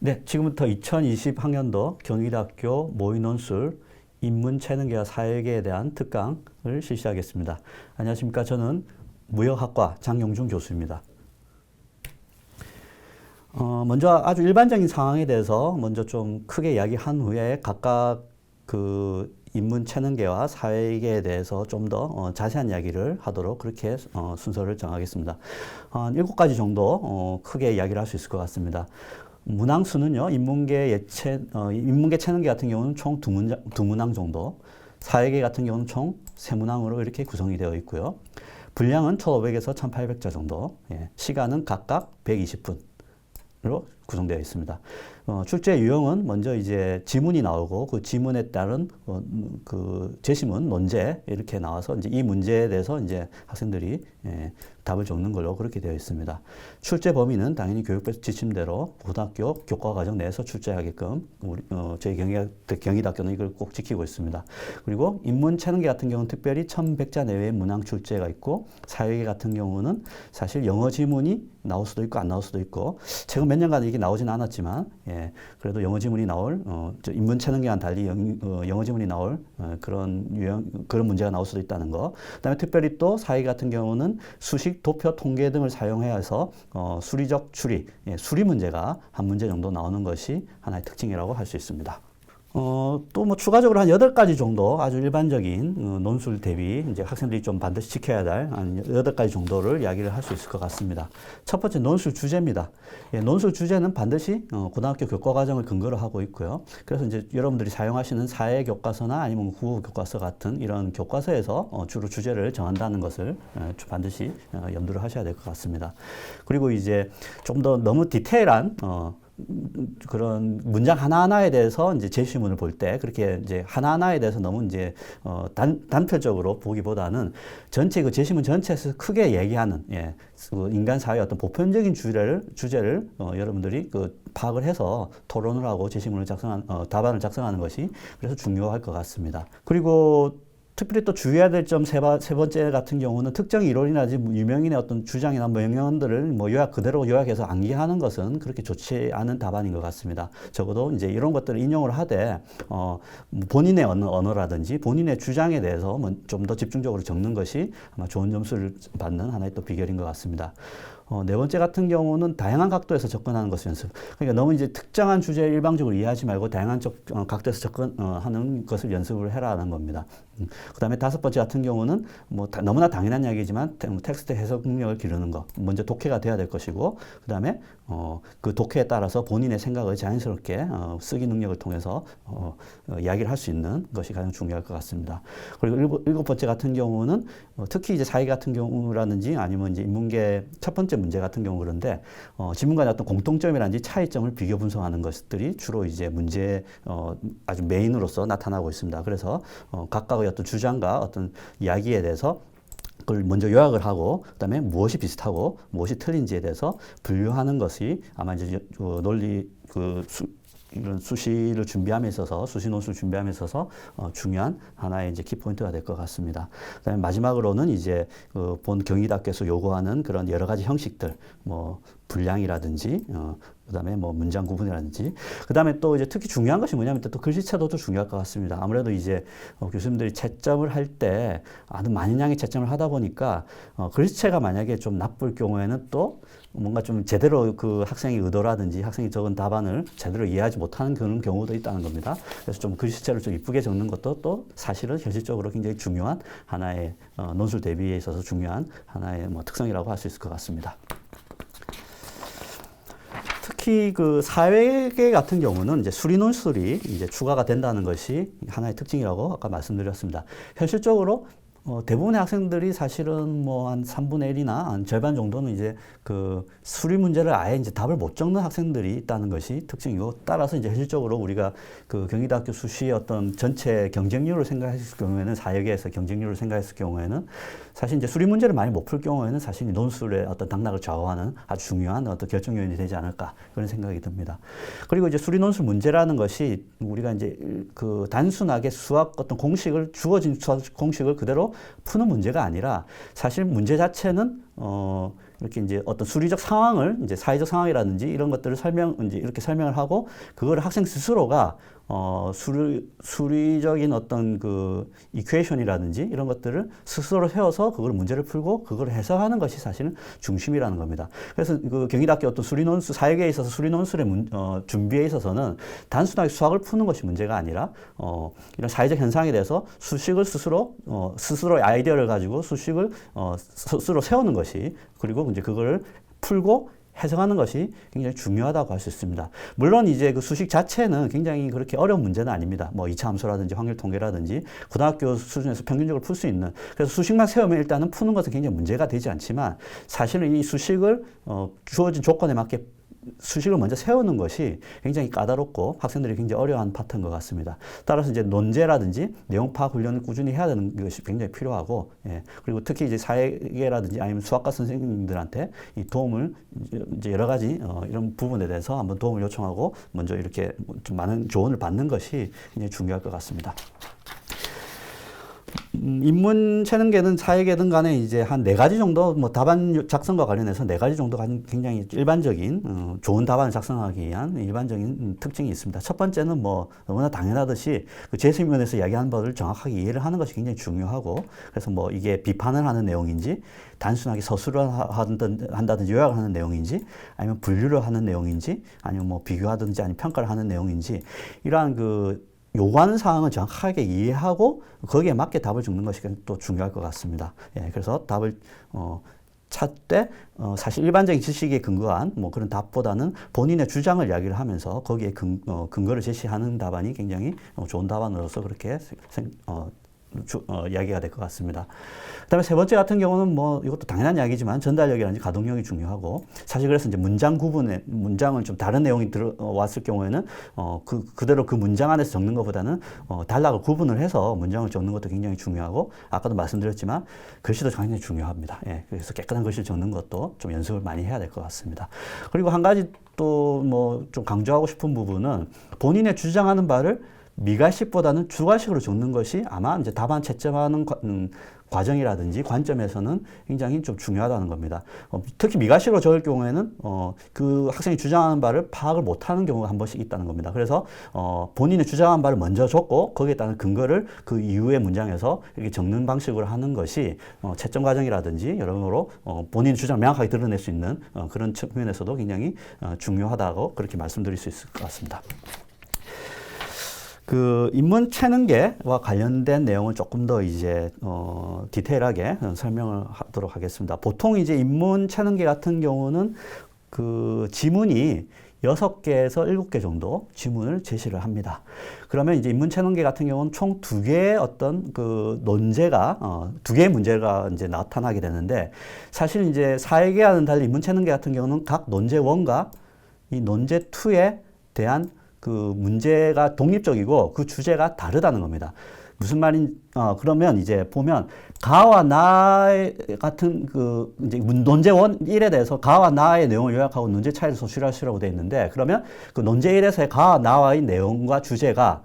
네, 지금부터 2020 학년도 경희대학교 모의논술 인문체능계와 사회계에 대한 특강을 실시하겠습니다. 안녕하십니까. 저는 무역학과 장영준 교수입니다. 어, 먼저 아주 일반적인 상황에 대해서 먼저 좀 크게 이야기한 후에 각각 그 인문체능계와 사회계에 대해서 좀더 어, 자세한 이야기를 하도록 그렇게 어, 순서를 정하겠습니다. 한 일곱 가지 정도 어, 크게 이야기를 할 수 있을 것 같습니다. 문항수는요, 인문계 예체, 어, 인문계 체능계 같은 경우는 총 두 문장, 두 문항 정도, 사회계 같은 경우는 총 세 문항으로 이렇게 구성이 되어 있고요. 분량은 1,500에서 1,800자 정도, 예, 시간은 각각 120분으로 구성되어 있습니다. 어, 출제 유형은 먼저 이제 지문이 나오고 그 지문에 따른 어, 음, 그 제시문, 논제 이렇게 나와서 이제 이 문제에 대해서 이제 학생들이 예, 답을 적는 걸로 그렇게 되어 있습니다. 출제 범위는 당연히 교육부 지침대로 고등학교 교과과정 내에서 출제하게끔 우리 어, 저희 경희 경희대학교는 이걸 꼭 지키고 있습니다. 그리고 인문 체능계 같은 경우는 특별히 1,100자 내외의 문항 출제가 있고 사회계 같은 경우는 사실 영어 지문이 나올 수도 있고 안 나올 수도 있고 최근 몇 년간 이게 나오진 않았지만 예, 그래도 영어 지문이 나올 어, 저 인문 체능계와는 달리 영, 어, 영어 지문이 나올 어, 그런 유형 그런 문제가 나올 수도 있다는 거. 그다음에 특별히 또 사회 같은 경우는 수식, 도표, 통계 등을 사용해서 어, 수리적 추리, 예, 수리 문제가 한 문제 정도 나오는 것이 하나의 특징이라고 할 수 있습니다. 어, 또 뭐 추가적으로 한 여덟 가지 정도 아주 일반적인 어, 논술 대비 이제 학생들이 좀 반드시 지켜야 될한 여덟 가지 정도를 이야기를 할 수 있을 것 같습니다. 첫 번째 논술 주제입니다. 예, 논술 주제는 반드시 어, 고등학교 교과 과정을 근거로 하고 있고요. 그래서 이제 여러분들이 사용하시는 사회 교과서나 아니면 국어 교과서 같은 이런 교과서에서 어, 주로 주제를 정한다는 것을 어, 반드시 어, 염두를 하셔야 될 것 같습니다. 그리고 이제 좀 더 너무 디테일한 어, 그런 문장 하나하나에 대해서 이제 제시문을 볼 때 그렇게 이제 하나하나에 대해서 너무 이제 어 단, 단편적으로 보기보다는 전체 그 제시문 전체에서 크게 얘기하는 예, 그 인간 사회의 어떤 보편적인 주제를 주제를 어 여러분들이 그 파악을 해서 토론을 하고 제시문을 작성한 어, 답안을 작성하는 것이 그래서 중요할 것 같습니다. 그리고 특별히 또 주의해야 될 점 세 번째 같은 경우는 특정 이론이라든지 유명인의 어떤 주장이나 명언들을 뭐 요약 그대로 요약해서 암기하는 것은 그렇게 좋지 않은 답안인 것 같습니다. 적어도 이제 이런 것들을 인용을 하되 어, 본인의 언어, 언어라든지 본인의 주장에 대해서 뭐좀더 집중적으로 적는 것이 아마 좋은 점수를 받는 하나의 또 비결인 것 같습니다. 어, 네 번째 같은 경우는 다양한 각도에서 접근하는 것을 연습. 그러니까 너무 이제 특정한 주제를 일방적으로 이해하지 말고 다양한 적, 어, 각도에서 접근하는 것을 연습을 해라는 겁니다. 음. 그 다음에 다섯 번째 같은 경우는 뭐 다, 너무나 당연한 이야기지만 뭐 텍스트 해석 능력을 기르는 것. 먼저 독해가 돼야 될 것이고, 그 다음에 어, 그 독해에 따라서 본인의 생각을 자연스럽게 어, 쓰기 능력을 통해서 어, 어, 이야기를 할 수 있는 것이 가장 중요할 것 같습니다. 그리고 일곱, 일곱 번째 같은 경우는 어, 특히 이제 사회 같은 경우라든지 아니면 이제 인문계 첫 번째 문제 같은 경우 그런데 어, 지문 간의 어떤 공통점이라든지 차이점을 비교 분석하는 것들이 주로 이제 문제 어, 아주 메인으로서 나타나고 있습니다. 그래서 어, 각각의 어떤 주장과 어떤 이야기에 대해서 그걸 먼저 요약을 하고 그다음에 무엇이 비슷하고 무엇이 틀린지에 대해서 분류하는 것이 아마 이제 그 논리 그 수, 이런 수시를 준비함에 있어서 수시 논술 준비함에 있어서 어, 중요한 하나의 이제 키포인트가 될 것 같습니다. 그다음에 마지막으로는 이제 그 본 경희대학교에서 요구하는 그런 여러 가지 형식들 뭐 분량이라든지 어, 그다음에 뭐 문장 구분이라든지 그다음에 또 이제 특히 중요한 것이 뭐냐면 또 글씨체도 또 중요할 것 같습니다. 아무래도 이제 어, 교수님들이 채점을 할 때 아주 많은 양의 채점을 하다 보니까 어, 글씨체가 만약에 좀 나쁠 경우에는 또 뭔가 좀 제대로 그 학생의 의도라든지 학생이 적은 답안을 제대로 이해하지 못하는 그런 경우도 있다는 겁니다. 그래서 좀 글씨체를 좀 이쁘게 적는 것도 또 사실은 현실적으로 굉장히 중요한 하나의 어, 논술 대비에 있어서 중요한 하나의 뭐 특성이라고 할 수 있을 것 같습니다. 특히 그 사회계 같은 경우는 이제 수리 논술이 이제 추가가 된다는 것이 하나의 특징이라고 아까 말씀드렸습니다. 현실적으로 어, 대부분의 학생들이 사실은 뭐 한 3분의 1이나 한 절반 정도는 이제 그 수리 문제를 아예 이제 답을 못 적는 학생들이 있다는 것이 특징이고 따라서 이제 현실적으로 우리가 그 경희대학교 수시의 어떤 전체 경쟁률을 생각했을 경우에는 사역에서 경쟁률을 생각했을 경우에는 사실 이제 수리 문제를 많이 못 풀 경우에는 사실 논술의 어떤 당락을 좌우하는 아주 중요한 어떤 결정 요인이 되지 않을까 그런 생각이 듭니다. 그리고 이제 수리 논술 문제라는 것이 우리가 이제 그 단순하게 수학 어떤 공식을 주어진 수학 공식을 그대로 푸는 문제가 아니라 사실 문제 자체는 어, 이렇게 이제 어떤 수리적 상황을 이제 사회적 상황이라든지 이런 것들을 설명 이제 이렇게 설명을 하고 그걸 학생 스스로가 어, 수리, 수리적인 어떤 그 이퀘이션이라든지 이런 것들을 스스로 세워서 그걸 문제를 풀고 그걸 해석하는 것이 사실은 중심이라는 겁니다. 그래서 그 경희대학교 어떤 수리 논술, 사회계에 있어서 수리 논술의 문, 어, 준비에 있어서는 단순하게 수학을 푸는 것이 문제가 아니라 어, 이런 사회적 현상에 대해서 수식을 스스로 어, 스스로의 아이디어를 가지고 수식을 어, 스스로 세우는 것이 그리고 이제 그걸 풀고 해석하는 것이 굉장히 중요하다고 할 수 있습니다. 물론 이제 그 수식 자체는 굉장히 그렇게 어려운 문제는 아닙니다. 뭐 2차 함수라든지 확률 통계라든지 고등학교 수준에서 평균적으로 풀 수 있는 그래서 수식만 세우면 일단은 푸는 것은 굉장히 문제가 되지 않지만 사실은 이 수식을 어, 주어진 조건에 맞게 수식을 먼저 세우는 것이 굉장히 까다롭고 학생들이 굉장히 어려워하는 파트인 것 같습니다. 따라서 이제 논제라든지 내용 파악 훈련을 꾸준히 해야 되는 것이 굉장히 필요하고, 예. 그리고 특히 이제 사회계라든지 아니면 수학과 선생님들한테 이 도움을 이제 여러 가지 어, 이런 부분에 대해서 한번 도움을 요청하고 먼저 이렇게 좀 많은 조언을 받는 것이 굉장히 중요할 것 같습니다. 음, 인문 체능계는 사회계든 간에 이제 한 네 가지 정도 뭐 답안 작성과 관련해서 네 가지 정도가 굉장히 일반적인 어, 좋은 답안을 작성하기 위한 일반적인 음, 특징이 있습니다. 첫 번째는 뭐 너무나 당연하듯이 그 재수위원회에서 이야기하는 바를 정확하게 이해를 하는 것이 굉장히 중요하고 그래서 뭐 이게 비판을 하는 내용인지 단순하게 서술을 하든 한다든지 요약을 하는 내용인지 아니면 분류를 하는 내용인지 아니면 뭐 비교하든지 아니면 평가를 하는 내용인지 이러한 그 요구하는 사항을 정확하게 이해하고 거기에 맞게 답을 적는 것이 또 중요할 것 같습니다. 예, 그래서 답을 어, 찾되 어, 사실 일반적인 지식에 근거한 뭐 그런 답보다는 본인의 주장을 이야기를 하면서 거기에 근, 어, 근거를 제시하는 답안이 굉장히 어, 좋은 답안으로서 그렇게 생, 어, 주, 어, 이야기가 될 것 같습니다. 그다음에 세 번째 같은 경우는 뭐 이것도 당연한 이야기지만 전달력이라든지 가동력이 중요하고 사실 그래서 이제 문장 구분에 문장을 좀 다른 내용이 들어왔을 경우에는 어, 그 그대로 그 문장 안에서 적는 것보다는 어, 단락을 구분을 해서 문장을 적는 것도 굉장히 중요하고 아까도 말씀드렸지만 글씨도 굉장히 중요합니다. 예, 그래서 깨끗한 글씨를 적는 것도 좀 연습을 많이 해야 될 것 같습니다. 그리고 한 가지 또 뭐 좀 강조하고 싶은 부분은 본인의 주장하는 바를 미가식보다는 주가식으로 적는 것이 아마 이제 답안 채점하는 과, 음, 과정이라든지 관점에서는 굉장히 좀 중요하다는 겁니다. 어, 특히 미가식으로 적을 경우에는 어, 그 학생이 주장하는 바를 파악을 못하는 경우가 한 번씩 있다는 겁니다. 그래서 어, 본인의 주장한 바를 먼저 적고 거기에 따른 근거를 그 이후의 문장에서 이렇게 적는 방식으로 하는 것이 어, 채점 과정이라든지 여러모로 어, 본인 주장을 명확하게 드러낼 수 있는 어, 그런 측면에서도 굉장히 어, 중요하다고 그렇게 말씀드릴 수 있을 것 같습니다. 그 인문 체능계와 관련된 내용을 조금 더 이제 어 디테일하게 설명을 하도록 하겠습니다. 보통 이제 인문 체능계 같은 경우는 그 지문이 여섯 개에서 일곱 개 정도 지문을 제시를 합니다. 그러면 이제 인문 체능계 같은 경우는 총 두 개의 어떤 그 논제가 어, 두 개의 문제가 이제 나타나게 되는데 사실 이제 사회계와는 달리 인문 체능계 같은 경우는 각 논제 원과 이 논제 투에 대한 그 문제가 독립적이고 그 주제가 다르다는 겁니다. 무슨 말인, 어, 그러면 이제 보면, 가와 나 같은 그, 이제 논제원 1에 대해서 가와 나의 내용을 요약하고 논제 차이를 소실하시라고 되어 있는데, 그러면 그 논제 1에서의 가와 나와의 내용과 주제가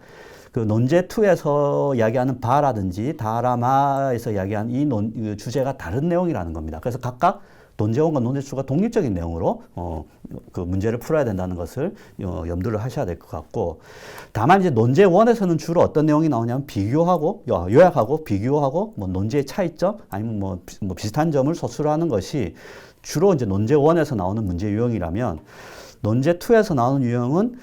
그 논제 2에서 이야기하는 바라든지 다라마에서 이야기한 이 논, 그 주제가 다른 내용이라는 겁니다. 그래서 각각 논제원과 논제수가 독립적인 내용으로 어, 그 문제를 풀어야 된다는 것을 어, 염두를 하셔야 될 것 같고 다만 이제 논제원에서는 주로 어떤 내용이 나오냐면 비교하고 요약하고 비교하고 뭐 논제의 차이점 아니면 뭐, 뭐 비슷한 점을 서술하는 것이 주로 이제 논제원에서 나오는 문제 유형이라면 논제 투에서 나오는 유형은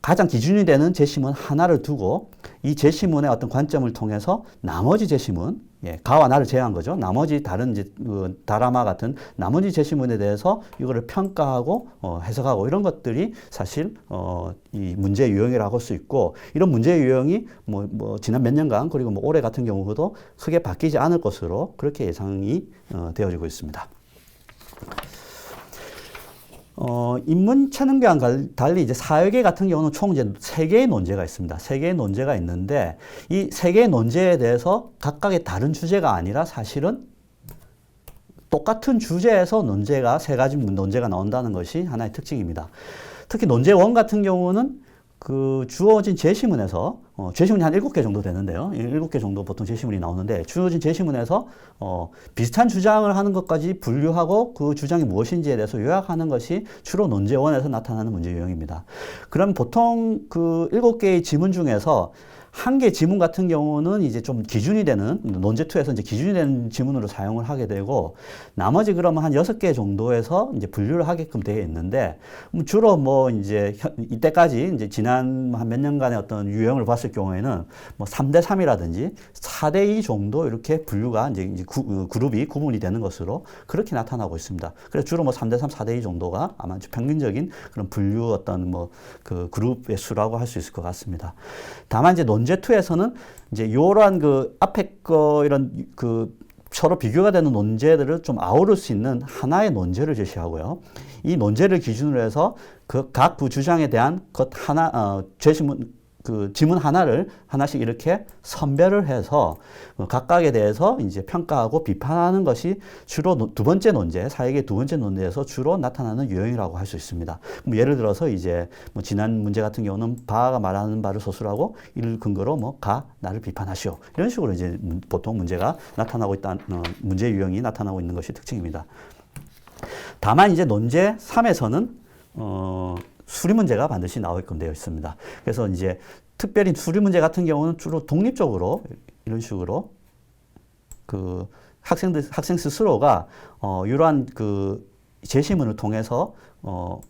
가장 기준이 되는 제시문 하나를 두고 이 제시문의 어떤 관점을 통해서 나머지 제시문 예, 가와 나를 제외한 거죠. 나머지 다른 이제 그 다라마 같은 나머지 제시문에 대해서 이거를 평가하고 어, 해석하고 이런 것들이 사실 어, 이 문제 유형이라고 할 수 있고 이런 문제 유형이 뭐, 뭐 지난 몇 년간 그리고 뭐 올해 같은 경우도 크게 바뀌지 않을 것으로 그렇게 예상이 어, 되어지고 있습니다. 어, 인문 체능계와 달리 이제 사회계 같은 경우는 총 이제 세 개의 논제가 있습니다. 세 개의 논제가 있는데 이 세 개의 논제에 대해서 각각의 다른 주제가 아니라 사실은 똑같은 주제에서 논제가 세 가지 논제가 나온다는 것이 하나의 특징입니다. 특히 논제 원 같은 경우는 그 주어진 제시문에서 어, 제시문이 한 일곱 개 정도 되는데요. 일곱 개 정도 보통 제시문이 나오는데 주어진 제시문에서 어, 비슷한 주장을 하는 것까지 분류하고 그 주장이 무엇인지에 대해서 요약하는 것이 주로 논제원에서 나타나는 문제 유형입니다. 그럼 보통 그 일곱 개의 지문 중에서 한 개 지문 같은 경우는 이제 좀 기준이 되는 논제2에서 이제 기준이 되는 지문으로 사용을 하게 되고 나머지 그러면 한 여섯 개 정도에서 이제 분류를 하게끔 되어 있는데 뭐 주로 뭐 이제 현- 이때까지 이제 지난 한 몇 년간의 어떤 유형을 봤을 경우에는 뭐 3대 3이라든지 4대 2 정도 이렇게 분류가 이제 구, 어, 그룹이 구분이 되는 것으로 그렇게 나타나고 있습니다. 그래서 주로 뭐 3대 3, 4대 2 정도가 아마 평균적인 그런 분류 어떤 뭐 그 그룹의 수라고 할 수 있을 것 같습니다. 다만 이제 논제2에서는 이제 요러한 그 앞에 거 이런 그 서로 비교가 되는 논제들을 좀 아우를 수 있는 하나의 논제를 제시하고요. 이 논제를 기준으로 해서 그각그 주장에 대한 것 하나 어 제시문 그 지문 하나를 하나씩 이렇게 선별을 해서 어, 각각에 대해서 이제 평가하고 비판하는 것이 주로 노- 두 번째 논제, 사회의 두 번째 논제에서 주로 나타나는 유형이라고 할 수 있습니다. 뭐 예를 들어서 이제 뭐 지난 문제 같은 경우는 바가 말하는 바를 소수라고 이를 근거로 뭐 가 나를 비판하시오 이런 식으로 이제 문- 보통 문제가 나타나고 있다 어, 문제 유형이 나타나고 있는 것이 특징입니다. 다만 이제 논제 3에서는 어, 수리 문제가 반드시 나오게끔 되어 있습니다. 그래서 이제 특별히 수리 문제 같은 경우는 주로 독립적으로 이런 식으로 그 학생들 학생 스스로가 어 이러한 그 제시문을 통해서 어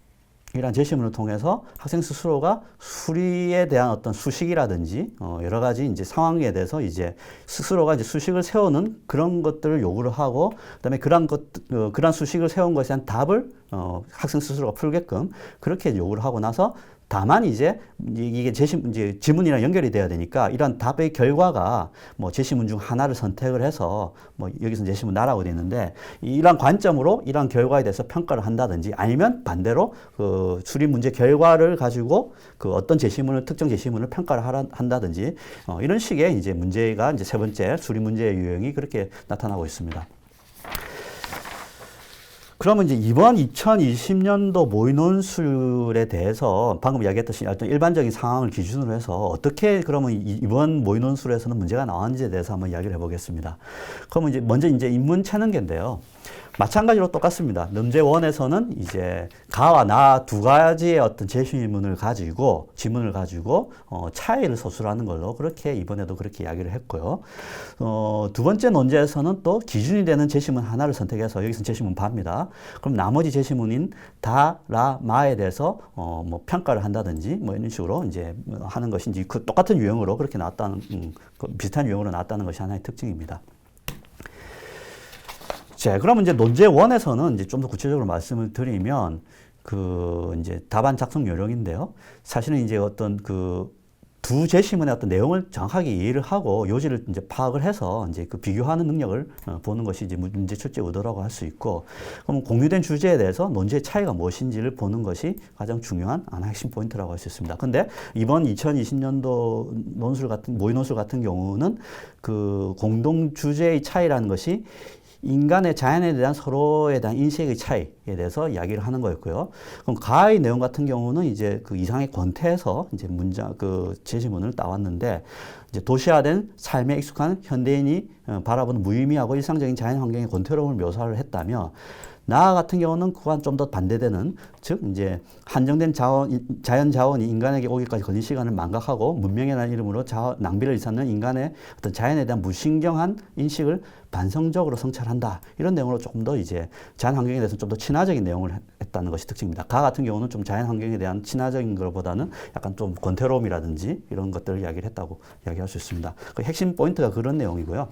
이러한 제시문을 통해서 학생 스스로가 수리에 대한 어떤 수식이라든지 어 여러 가지 이제 상황에 대해서 이제 스스로가 이제 수식을 세우는 그런 것들을 요구를 하고 그다음에 그러한 것 어, 그러한 수식을 세운 것에 대한 답을 어 학생 스스로가 풀게끔 그렇게 요구를 하고 나서 다만 이제 이게 제시 이제 지문이랑 연결이 돼야 되니까 이런 답의 결과가 뭐 제시문 중 하나를 선택을 해서 뭐 여기서 제시문 나라고 돼 있는데 이러한 관점으로 이러한 결과에 대해서 평가를 한다든지 아니면 반대로 그 수리 문제 결과를 가지고 그 어떤 제시문을 특정 제시문을 평가를 한다든지 어, 이런 식의 이제 문제가 이제 세 번째 수리 문제의 유형이 그렇게 나타나고 있습니다. 그러면 이제 이번 2020년도 모의 논술에 대해서 방금 이야기했듯이 어떤 일반적인 상황을 기준으로 해서 어떻게 그러면 이- 이번 모의 논술에서는 문제가 나왔는지에 대해서 한번 이야기를 해보겠습니다. 그러면 이제 먼저 이제 인문 채능계인데요. 마찬가지로 똑같습니다. 문제원에서는 이제 가와 나 두 가지의 어떤 제시문을 가지고 지문을 가지고 어, 차이를 서술하는 걸로 그렇게 이번에도 그렇게 이야기를 했고요. 어, 두 번째 논제에서는 또 기준이 되는 제시문 하나를 선택해서 여기서 제시문 바입니다. 그럼 나머지 제시문인 다, 라, 마에 대해서 어, 뭐 평가를 한다든지 뭐 이런 식으로 이제 하는 이제 그 똑같은 유형으로 그렇게 나왔다는 음, 그 비슷한 유형으로 나왔다는 것이 하나의 특징입니다. 자, 그러면 이제 논제 원에서는 이제 좀 더 구체적으로 말씀을 드리면 그 이제 답안 작성 요령인데요. 사실은 이제 어떤 그 두 제시문의 어떤 내용을 정확하게 이해를 하고 요지를 이제 파악을 해서 이제 그 비교하는 능력을 어, 보는 것이 이제 문제 출제 의도라고 할 수 있고, 그럼 공유된 주제에 대해서 논제의 차이가 무엇인지를 보는 것이 가장 중요한 하나 핵심 포인트라고 할 수 있습니다. 근데 이번 2020년도 논술 같은 모의 논술 같은 경우는 그 공동 주제의 차이라는 것이 인간의 자연에 대한 서로에 대한 인식의 차이에 대해서 이야기를 하는 거였고요. 그럼 가의 내용 같은 경우는 이제 그 이상의 권태에서 이제 문장 그 제시문을 따왔는데 이제 도시화된 삶에 익숙한 현대인이 어, 바라보는 무의미하고 일상적인 자연 환경의 권태로움을 묘사를 했다며 나 같은 경우는 그와는 좀 더 반대되는 즉 이제 한정된 자원 자연 자원이 인간에게 오기까지 걸린 시간을 망각하고 문명이라는 이름으로 자, 낭비를 일삼는 인간의 어떤 자연에 대한 무신경한 인식을 반성적으로 성찰한다 이런 내용으로 조금 더 이제 자연 환경에 대해서 좀 더 친화적인 내용을 했다는 것이 특징입니다. 가 같은 경우는 좀 자연 환경에 대한 친화적인 것보다는 약간 좀 권태로움이라든지 이런 것들을 이야기를 했다고 이야기할 수 있습니다. 그 핵심 포인트가 그런 내용이고요.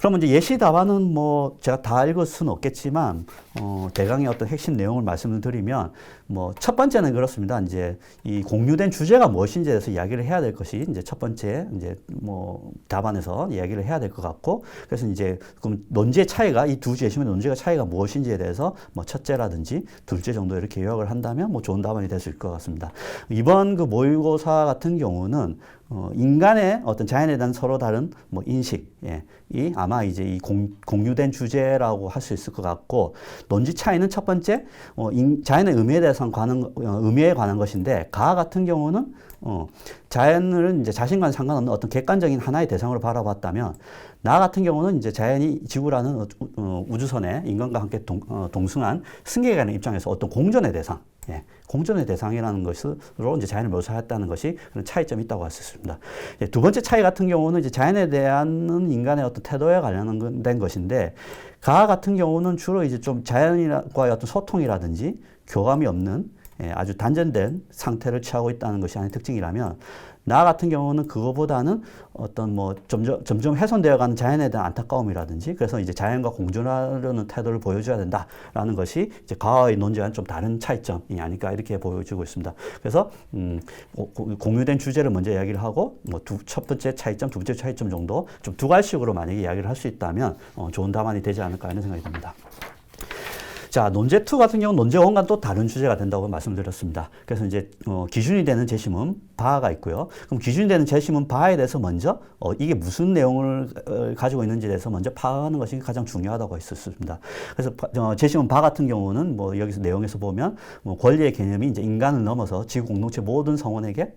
그러면 이제 예시 답안은 뭐 제가 다 읽을 수는 없겠지만 어 대강의 어떤 핵심 내용을 말씀을 드리면 뭐 첫 번째는 그렇습니다. 이제 이 공유된 주제가 무엇인지에 대해서 이야기를 해야 될 것이 이제 첫 번째 이제 뭐 답안에서 이야기를 해야 될 것 같고 그래서 이제 그럼 논지의 차이가 이 두 제시문의 논지가 차이가 무엇인지에 대해서 뭐 첫째라든지 둘째 정도 이렇게 요약을 한다면 뭐 좋은 답안이 될 수 있을 것 같습니다. 이번 그 모의고사 같은 경우는 어, 인간의 어떤 자연에 대한 서로 다른 뭐 인식, 예, 이 아마 이제 이 공, 공유된 주제라고 할 수 있을 것 같고 논지 차이는 첫 번째 어, 인, 자연의 의미에 대해서 관한 어, 의미에 관한 것인데 가 같은 경우는 어, 자연을 이제 자신과는 상관없는 어떤 객관적인 하나의 대상으로 바라봤다면 나 같은 경우는 이제 자연이 지구라는 어, 어, 우주선에 인간과 함께 동, 어, 동승한 승객이라는 입장에서 어떤 공존의 대상, 예, 공존의 대상이라는 것으로 이제 자연을 묘사했다는 것이 그런 차이점이 있다고 할 수 있습니다. 예, 두 번째 차이 같은 경우는 이제 자연에 대한 인간의 어떤 태도에 관련된 것인데 가 같은 경우는 주로 이제 좀 자연과의 어떤 소통이라든지 교감이 없는 예, 아주 단전된 상태를 취하고 있다는 것이 하나의 특징이라면 나 같은 경우는 그거보다는 어떤 뭐 점점, 점점 훼손되어 가는 자연에 대한 안타까움이라든지 그래서 이제 자연과 공존하려는 태도를 보여줘야 된다라는 것이 이제 과거의 논제와는 좀 다른 차이점이 아닐까 이렇게 보여지고 있습니다. 그래서 음, 공유된 주제를 먼저 이야기를 하고 뭐첫 번째 차이점, 두 번째 차이점 정도 좀 두 갈식으로 만약에 이야기를 할 수 있다면 어, 좋은 답안이 되지 않을까 하는 생각이 듭니다. 자, 논제 2 같은 경우는 논제 1과 또 다른 주제가 된다고 말씀드렸습니다. 그래서 이제 어, 기준이 되는 제시문 바가 있고요. 그럼 기준이 되는 제시문 바에 대해서 먼저 어, 이게 무슨 내용을 어, 가지고 있는지에 대해서 먼저 파악하는 것이 가장 중요하다고 했었습니다. 그래서 어, 제시문 바 같은 경우는 뭐 여기서 내용에서 보면 뭐 권리의 개념이 이제 인간을 넘어서 지구 공동체 모든 성원에게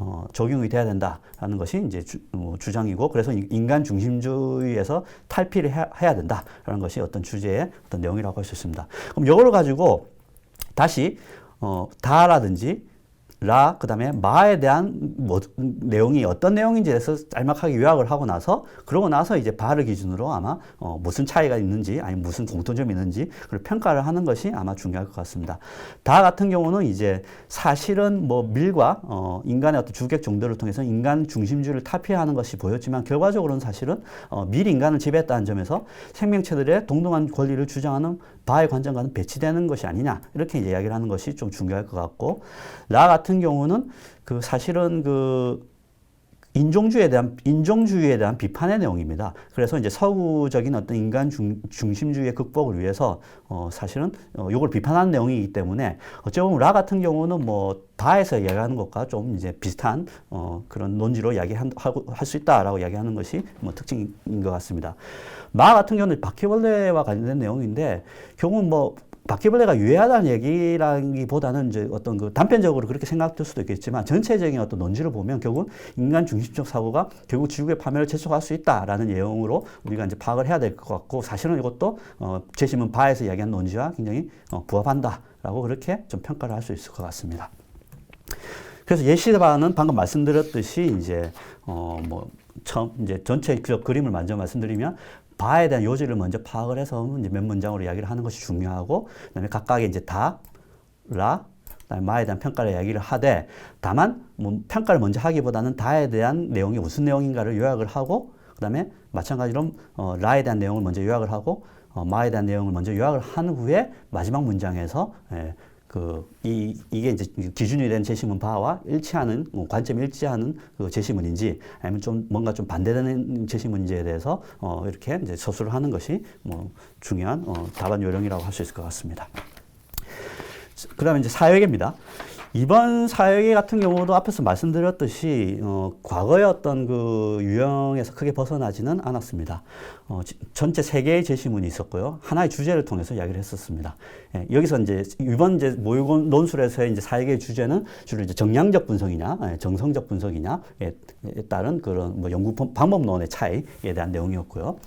어, 적용이 돼야 된다라는 것이 이제 주, 어, 주장이고 그래서 인간 중심주의에서 탈피를 해야, 해야 된다라는 것이 어떤 주제의 어떤 내용이라고 할 수 있습니다. 그럼 이걸 가지고 다시 어, 다라든지 라, 그 다음에 마에 대한 뭐, 내용이 어떤 내용인지에 대해서 짤막하게 요약을 하고 나서, 그러고 나서 이제 바를 기준으로 아마, 어, 무슨 차이가 있는지, 아니면 무슨 공통점이 있는지, 그걸 평가를 하는 것이 아마 중요할 것 같습니다. 다 같은 경우는 이제 사실은 뭐 밀과, 어, 인간의 어떤 주객 정도를 통해서 인간 중심주의를 타피하는 것이 보였지만, 결과적으로는 사실은, 어, 밀 인간을 지배했다는 점에서 생명체들의 동등한 권리를 주장하는 바의 관점과는 배치되는 것이 아니냐 이렇게 이야기를 하는 것이 좀 중요할 것 같고 나 같은 경우는 그 사실은 그 인종주의에 대한 인종주의에 대한 비판의 내용입니다. 그래서 이제 서구적인 어떤 인간 중, 중심주의의 극복을 위해서 어 사실은 어 요걸 비판하는 내용이기 때문에 어찌 보면 라 같은 경우는 뭐 다에서 이야기하는 것과 좀 이제 비슷한 어 그런 논지로 이야기할 수 있다라고 이야기하는 것이 뭐 특징인 것 같습니다. 마 같은 경우는 바퀴벌레와 관련된 내용인데 결국은 뭐 바퀴벌레가 유해하다는 얘기라기보다는 이제 어떤 그 단편적으로 그렇게 생각될 수도 있겠지만 전체적인 어떤 논지를 보면 결국 인간 중심적 사고가 결국 지구의 파멸을 재촉할 수 있다라는 내용으로 우리가 이제 파악을 해야 될 것 같고 사실은 이것도 어 제시문 바에서 이야기한 논지와 굉장히 어 부합한다라고 그렇게 좀 평가를 할 수 있을 것 같습니다. 그래서 예시바는 방금 말씀드렸듯이 이제 어뭐 처음 이제 전체 그 그림을 먼저 말씀드리면 바에 대한 요지를 먼저 파악을 해서 이제 몇 문장으로 이야기를 하는 것이 중요하고 그다음에 각각의 이제 다, 라, 그다음에 마에 대한 평가를 이야기를 하되 다만 뭐 평가를 먼저 하기보다는 다에 대한 내용이 무슨 내용인가를 요약을 하고 그다음에 마찬가지로 어, 라에 대한 내용을 먼저 요약을 하고 어, 마에 대한 내용을 먼저 요약을 한 후에 마지막 문장에서 예, 그, 이, 이게 이제 기준이 된 제시문 바와 일치하는, 뭐 관점이 일치하는 그 제시문인지 아니면 좀 뭔가 좀 반대되는 제시문인지에 대해서 어, 이렇게 이제 서술을 하는 것이 뭐 중요한 어, 답안 요령이라고 할 수 있을 것 같습니다. 그 다음에 이제 사회계입니다. 이번 사회계 같은 경우도 앞에서 말씀드렸듯이 어, 과거의 어떤 그 유형에서 크게 벗어나지는 않았습니다. 어, 전체 세 개의 제시문이 있었고요. 하나의 주제를 통해서 이야기를 했었습니다. 예, 여기서 이제 이번 이제 모의고 논술에서의 이제 사회계의 주제는 주로 이제 정량적 분석이냐, 예, 정성적 분석이냐에 따른 그런 뭐 연구 방법론의 차이에 대한 내용이었고요.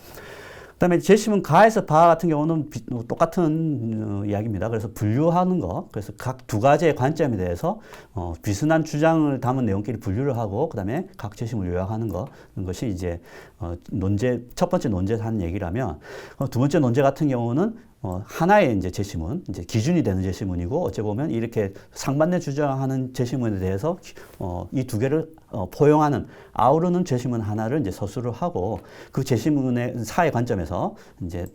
그다음에 제시문 가에서 바 같은 경우는 비, 뭐 똑같은 어, 이야기입니다. 그래서 분류하는 거, 그래서 각 두 가지의 관점에 대해서 어, 비슷한 주장을 담은 내용끼리 분류를 하고 그다음에 각 제시문을 요약하는 거, 것이 이제 어, 논제 첫 번째 논제에서 하는 얘기라면 어, 두 번째 논제 같은 경우는 어, 하나의 이제 제시문, 이제 기준이 되는 제시문이고, 어찌 보면 이렇게 상반된 주장하는 제시문에 대해서, 어, 이 두 개를 어, 포용하는, 아우르는 제시문 하나를 이제 서술을 하고, 그 제시문의 사회 관점에서 이제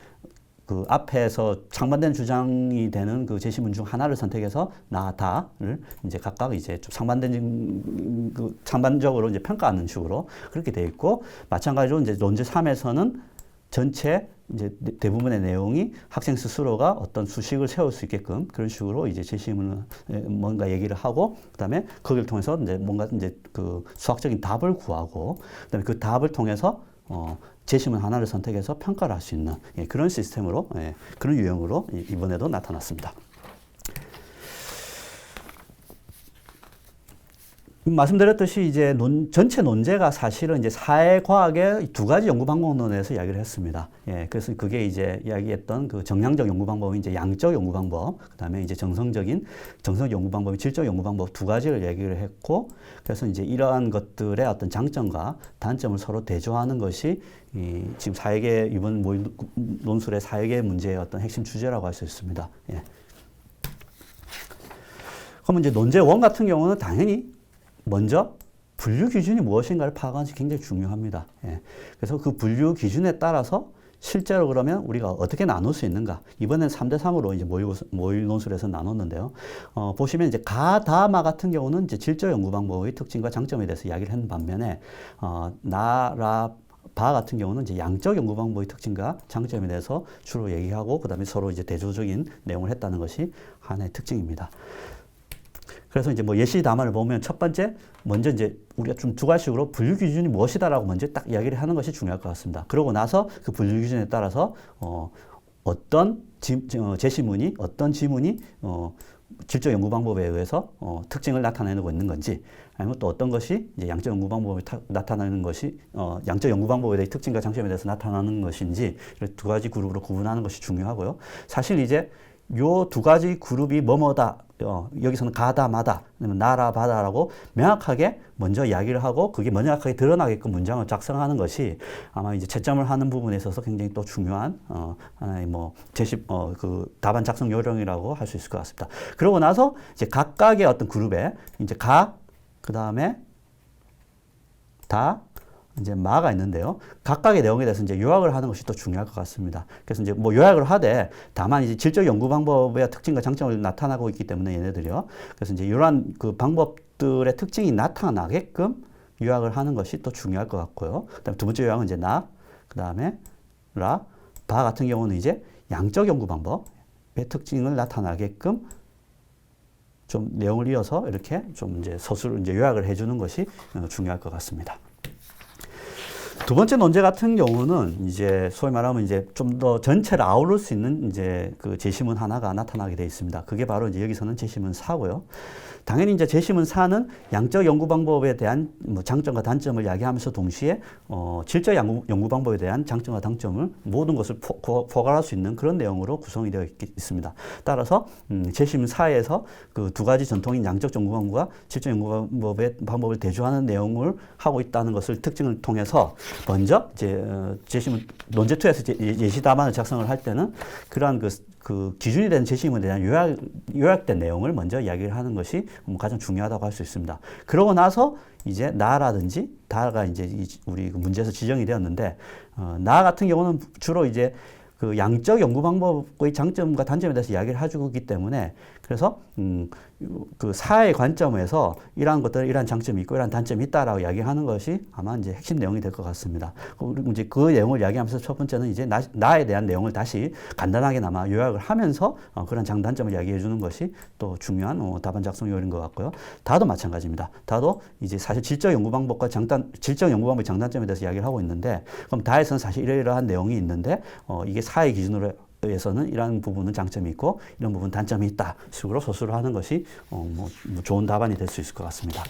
그 앞에서 상반된 주장이 되는 그 제시문 중 하나를 선택해서 나다를 이제 각각 이제 좀 상반된 그 상반적으로 이제 평가하는 식으로 그렇게 돼 있고 마찬가지로 이제 논제 3에서는 전체 이제 대- 대부분의 내용이 학생 스스로가 어떤 수식을 세울 수 있게끔 그런 식으로 이제 제시문을 에, 뭔가 얘기를 하고 그다음에 거기를 통해서 이제 뭔가 이제 그 수학적인 답을 구하고 그다음에 그 답을 통해서 어 제시문 하나를 선택해서 평가를 할 수 있는 예, 그런 시스템으로 예, 그런 유형으로 이- 이번에도 나타났습니다. 말씀드렸듯이 이제 논, 전체 논제가 사실은 이제 사회과학의 두 가지 연구 방법론에서 이야기를 했습니다. 예, 그래서 그게 이제 이야기했던 그 정량적 연구 방법이 이제 양적 연구 방법, 그 다음에 이제 정성적인 정성 연구 방법이 질적 연구 방법 두 가지를 얘기를 했고, 그래서 이제 이러한 것들의 어떤 장점과 단점을 서로 대조하는 것이 이 지금 사회계 이번 모의 논술의 사회계 문제의 어떤 핵심 주제라고 할 수 있습니다. 예. 그러면 이제 논제 원 같은 경우는 당연히 먼저 분류 기준이 무엇인가를 파악하는 것이 굉장히 중요합니다. 예. 그래서 그 분류 기준에 따라서 실제로 그러면 우리가 어떻게 나눌 수 있는가? 이번엔 3대 3으로 이제 모의, 모의 논술에서 나눴는데요. 어, 보시면 이제 가다마 같은 경우는 이제 질적 연구 방법의 특징과 장점에 대해서 이야기를 했는 반면에, 어, 나라, 바 같은 경우는 이제 양적 연구 방법의 특징과 장점에 대해서 주로 얘기하고, 그 다음에 서로 이제 대조적인 내용을 했다는 것이 하나의 특징입니다. 그래서 이제 뭐 예시 담화를 보면 첫 번째 먼저 이제 우리가 좀 두 가지식으로 분류 기준이 무엇이다라고 먼저 딱 이야기를 하는 것이 중요할 것 같습니다. 그러고 나서 그 분류 기준에 따라서 어 어떤 지, 어, 제시문이 어떤 지문이 어 질적 연구 방법에 의해서 어, 특징을 나타내고 있는 건지 아니면 또 어떤 것이 이제 양적 연구 방법에 타, 나타나는 것이 어, 양적 연구 방법에 대해 특징과 장점에 대해서 나타나는 것인지 두 가지 그룹으로 구분하는 것이 중요하고요. 사실 이제 요 두 가지 그룹이 뭐뭐다 어, 여기서는 가다 마다 나라 바다라고 명확하게 먼저 이야기를 하고 그게 명확하게 드러나게끔 문장을 작성하는 것이 아마 이제 채점을 하는 부분에 있어서 굉장히 또 중요한 어, 하나의 뭐 제시 어, 그 답안 작성 요령이라고 할 수 있을 것 같습니다. 그러고 나서 이제 각각의 어떤 그룹에 이제 가 그 다음에 다 이제 마가 있는데요. 각각의 내용에 대해서 이제 요약을 하는 것이 또 중요할 것 같습니다. 그래서 이제 뭐 요약을 하되 다만 이제 질적 연구 방법의 특징과 장점을 나타나고 있기 때문에 얘네들이요. 그래서 이제 이러한 그 방법들의 특징이 나타나게끔 요약을 하는 것이 또 중요할 것 같고요. 그다음에 두 번째 요약은 이제 나, 그다음에 라, 바 같은 경우는 이제 양적 연구 방법의 특징을 나타나게끔 좀 내용을 이어서 이렇게 좀 이제 서술을 이제 요약을 해주는 것이 어, 중요할 것 같습니다. 두 번째 논제 같은 경우는 이제 소위 말하면 이제 좀 더 전체를 아우를 수 있는 이제 그 제시문 하나가 나타나게 되어 있습니다. 그게 바로 이제 여기서는 제시문 4고요. 당연히 이제 제시문 4는 양적 연구 방법에 대한 뭐 장점과 단점을 이야기하면서 동시에 어, 질적 연구, 연구 방법에 대한 장점과 단점을 모든 것을 포괄할 수 있는 그런 내용으로 구성이 되어 있, 있습니다. 따라서 음, 제시문 4에서 그 두 가지 전통인 양적 연구 방법과 질적 연구 방법의 방법을 대조하는 내용을 하고 있다는 것을 특징을 통해서 먼저 이제 어, 제시문 논제 2에서 예시 답안을 작성을 할 때는 그러한 그, 그 기준이 되는 제시문에 대한 요약, 요약된 내용을 먼저 이야기를 하는 것이 뭐 가장 중요하다고 할 수 있습니다. 그러고 나서 이제 나라든지 다가 이제 이 우리 그 문제에서 지정이 되었는데 어, 나 같은 경우는 주로 이제 그 양적 연구 방법의 장점과 단점에 대해서 이야기를 해주고 있기 때문에 그래서 음, 그 사회 관점에서 이러한 것들, 이러한 장점이 있고 이러한 단점이 있다라고 이야기하는 것이 아마 이제 핵심 내용이 될 것 같습니다. 그리고 이제 그 내용을 이야기하면서 첫 번째는 이제 나, 나에 대한 내용을 다시 간단하게나마 요약을 하면서 어, 그런 장단점을 이야기해 주는 것이 또 중요한 어, 답안 작성 요인 것 같고요. 다도 마찬가지입니다. 다도 이제 사실 질적 연구 방법과 장단, 질적 연구 방법의 장단점에 대해서 이야기를 하고 있는데 그럼 다에서는 사실 이러이러한 내용이 있는데 어, 이게 사회 기준으로 에서는 이러한 부분은 장점이 있고 이런 부분 단점이 있다 식으로 서술을 하는 것이 어, 뭐, 뭐 좋은 답안이 될 수 있을 것 같습니다.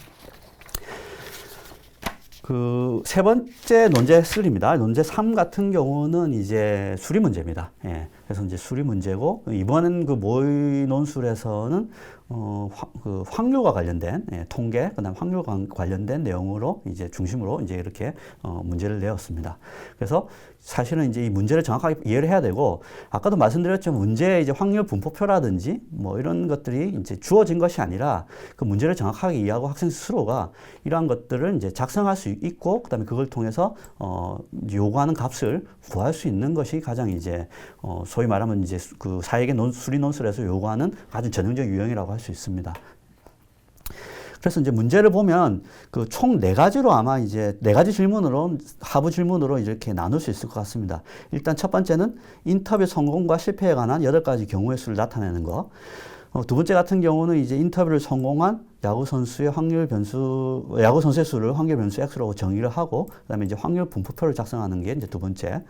그 세 번째 논제 3입니다. 논제 3 같은 경우는 이제 수리 문제입니다. 예. 그래서 이제 수리 문제고 이번엔 그 모의 논술에서는 어, 화, 그 확률과 관련된 예, 통계, 그다음 확률과 관련된 내용으로 이제 중심으로 이제 이렇게 어, 문제를 내었습니다. 그래서 사실은 이제 이 문제를 정확하게 이해를 해야 되고 아까도 말씀드렸지만 문제의 이제 확률 분포표라든지 뭐 이런 것들이 이제 주어진 것이 아니라 그 문제를 정확하게 이해하고 학생 스스로가 이러한 것들을 이제 작성할 수 있고 그다음에 그걸 통해서 어, 요구하는 값을 구할 수 있는 것이 가장 이제 어, 소위 말하면 이제 그 사회계 논, 수리 논술에서 요구하는 아주 전형적 유형이라고 할 수 있습니다. 그래서 이제 문제를 보면 그 총 네 가지로 아마 이제 네 가지 질문으로 하부 질문으로 이렇게 나눌 수 있을 것 같습니다. 일단 첫 번째는 인터뷰 성공과 실패에 관한 여덟 가지 경우의 수를 나타내는 거. 어, 두 번째 같은 경우는 이제 인터뷰를 성공한 야구 선수의 확률 변수, 야구 선수의 수를 확률 변수 X라고 정의를 하고, 그 다음에 이제 확률 분포표를 작성하는 게 이제 두 번째.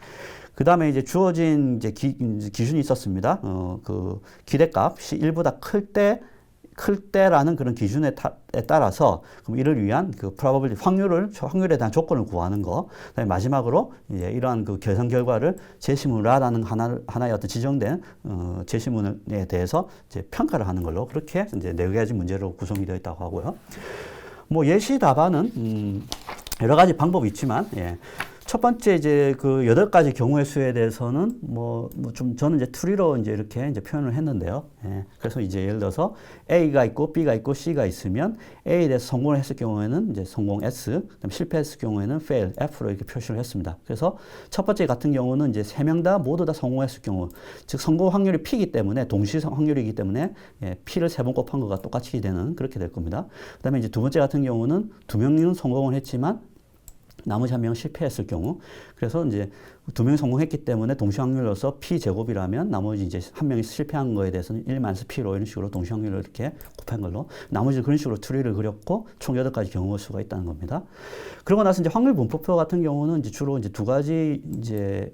그 다음에 이제 주어진 이제 기, 이제 기준이 있었습니다. 어, 그 기대값이 1보다 클 때, 클 때라는 그런 기준에 타, 에 따라서 그럼 이를 위한 그 probability 확률을 확률에 대한 조건을 구하는 거. 그다음에 마지막으로 이제 이러한 그 계산 결과를 제시문화라는 하나 하나의 어떤 지정된 어, 제시문에 대해서 이제 평가를 하는 걸로 그렇게 이제 네 가지 문제로 구성이 되어 있다고 하고요. 뭐 예시 답안은 음, 여러 가지 방법이 있지만 예. 첫 번째 이제 그 여덟 가지 경우의 수에 대해서는 뭐뭐좀 저는 이제 투리로 이제 이렇게 이제 표현을 했는데요. 예. 그래서 이제 예를 들어서 A가 있고 B가 있고 C가 있으면 A에 대해서 성공을 했을 경우에는 이제 성공 S, 그다음 실패했을 경우에는 fail F로 이렇게 표시를 했습니다. 그래서 첫 번째 같은 경우는 이제 세 명 다 모두 다 성공했을 경우, 즉 성공 확률이 P이기 때문에 동시 확률이기 때문에 예, P를 세 번 곱한 것과 똑같이 되는 그렇게 될 겁니다. 그다음에 이제 두 번째 같은 경우는 두 명은 성공을 했지만 나머지 한 명은 실패했을 경우 그래서 이제 두 명이 성공했기 때문에 동시 확률로서 p 제곱이라면 나머지 이제 한 명이 실패한 거에 대해서는 1 마이너스 p로 이런 식으로 동시 확률을 이렇게 곱한 걸로 나머지 그런 식으로 트리를 그렸고 총 여덟 가지 경우의 수가 있다는 겁니다. 그러고 나서 이제 확률 분포표 같은 경우는 이제 주로 이제 두 가지 이제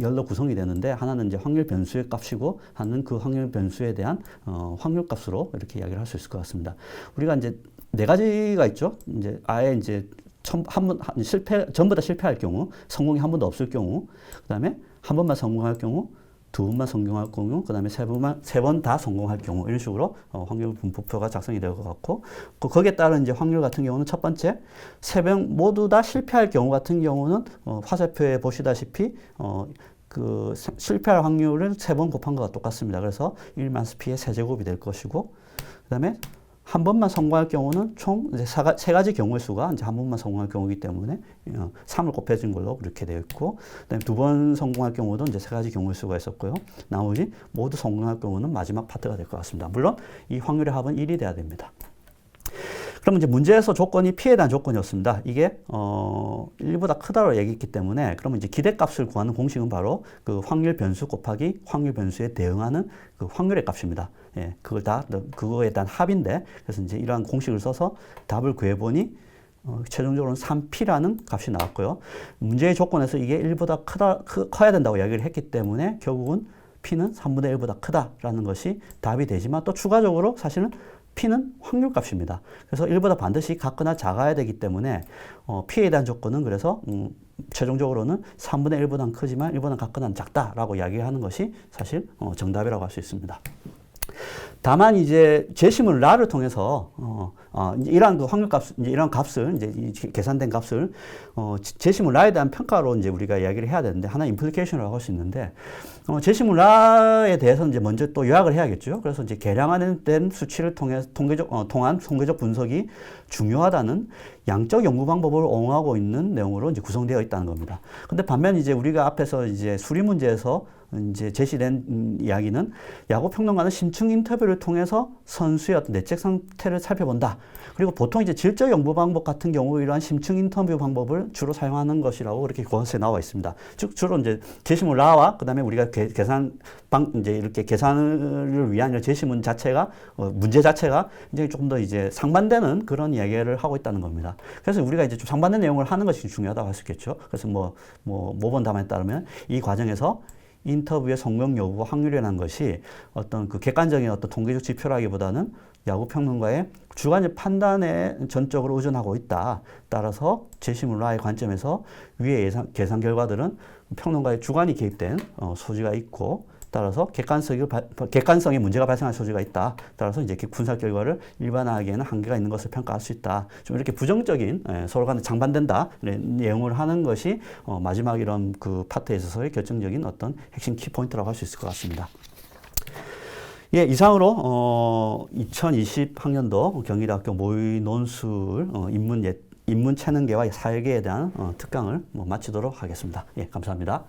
열로 구성이 되는데 하나는 이제 확률 변수의 값이고 하나는 그 확률 변수에 대한 어, 확률 값으로 이렇게 이야기를 할 수 있을 것 같습니다. 우리가 이제 네 가지가 있죠. 이제 아예 이제 한번 실패 전부 다 실패할 경우, 성공이 한 번도 없을 경우, 그다음에 한 번만 성공할 경우, 두 번만 성공할 경우, 그 다음에 세 번만 세 번 다 성공할 경우 이런 식으로 어, 확률 분포표가 작성이 될 것 같고 그 거기에 따른 이제 확률 같은 경우는 첫 번째 세 명 모두 다 실패할 경우 같은 경우는 어, 화살표에 보시다시피 어, 그 실패할 확률을 세 번 곱한 것과 똑같습니다. 그래서 1 마이너스 p의 세제곱이 될 것이고 그 다음에 한 번만 성공할 경우는 총 세 가지 경우의 수가 이제 한 번만 성공할 경우이기 때문에 3을 어, 곱해준 걸로 그렇게 되어 있고, 그다음에 두 번 성공할 경우도 이제 세 가지 경우의 수가 있었고요. 나머지 모두 성공할 경우는 마지막 파트가 될 것 같습니다. 물론 이 확률의 합은 1이 돼야 됩니다. 그러면 이제 문제에서 조건이 P에 대한 조건이었습니다. 이게 어 1보다 크다고 얘기했기 때문에 그러면 이제 기대값을 구하는 공식은 바로 그 확률 변수 곱하기 확률 변수에 대응하는 그 확률의 값입니다. 예, 그걸 다 그거에 대한 합인데 그래서 이제 이러한 공식을 써서 답을 구해 보니 어, 최종적으로는 3P라는 값이 나왔고요. 문제의 조건에서 이게 1보다 크다, 크, 커야 된다고 이야기를 했기 때문에 결국은 P는 3분의 1보다 크다라는 것이 답이 되지만 또 추가적으로 사실은 P는 확률 값입니다. 그래서 1보다 반드시 같거나 작아야 되기 때문에 어, P에 대한 조건은 그래서 음, 최종적으로는 3분의 1보다 크지만 1보다 같거나 작다라고 이야기하는 것이 사실 어, 정답이라고 할 수 있습니다. 다만 이제 제시문 라를 통해서 어, 어, 이러한 그 확률값, 이제 이런 값을 이제 계산된 값을 어, 제시문 라에 대한 평가로 이제 우리가 이야기를 해야 되는데 하나 임플리케이션이라고 할 수 있는데 어, 제시문 라에 대해서 이제 먼저 또 요약을 해야겠죠. 그래서 이제 계량화된 수치를 통해 통계적 어, 통한 통계적 분석이 중요하다는 양적 연구 방법을 옹호하고 있는 내용으로 이제 구성되어 있다는 겁니다. 근데 반면 이제 우리가 앞에서 이제 수리 문제에서 이제 제시된 이야기는 야구 평론가는 심층 인터뷰를 통해서 선수의 어떤 내적 상태를 살펴본다. 그리고 보통 이제 질적 연구 방법 같은 경우 이러한 심층 인터뷰 방법을 주로 사용하는 것이라고 그렇게 고안서에 나와 있습니다. 즉 주로 이제 제시문 라와 그다음에 우리가 계, 계산 방 이제 이렇게 계산을 위한 제시문 자체가 어, 문제 자체가 이제 조금 더 이제 상반되는 그런 이야기를 하고 있다는 겁니다. 그래서 우리가 이제 좀 상반된 내용을 하는 것이 중요하다고 할 수 있겠죠. 그래서 뭐뭐 모범 답안에 따르면 이 과정에서 인터뷰의 성공 여부 확률이라는 것이 어떤 그 객관적인 어떤 통계적 지표라기보다는 야구 평론가의 주관적 판단에 전적으로 의존하고 있다. 따라서 제시문라의 관점에서 위의 예상, 계산 결과들은 평론가의 주관이 개입된 어, 소지가 있고 따라서 객관성이, 객관성에 문제가 발생할 소지가 있다. 따라서 이제 분석 결과를 일반화하기에는 한계가 있는 것을 평가할 수 있다. 좀 이렇게 부정적인 예, 서로 간에 장반된다 내용을 하는 것이 어, 마지막 이런 그 파트에 있어서의 결정적인 어떤 핵심 키포인트라고 할 수 있을 것 같습니다. 예, 이상으로 어, 2020학년도 경기대학교 모의 논술 어, 인문 예, 인문 체능계와 사회계에 대한 어, 특강을 뭐 마치도록 하겠습니다. 예, 감사합니다.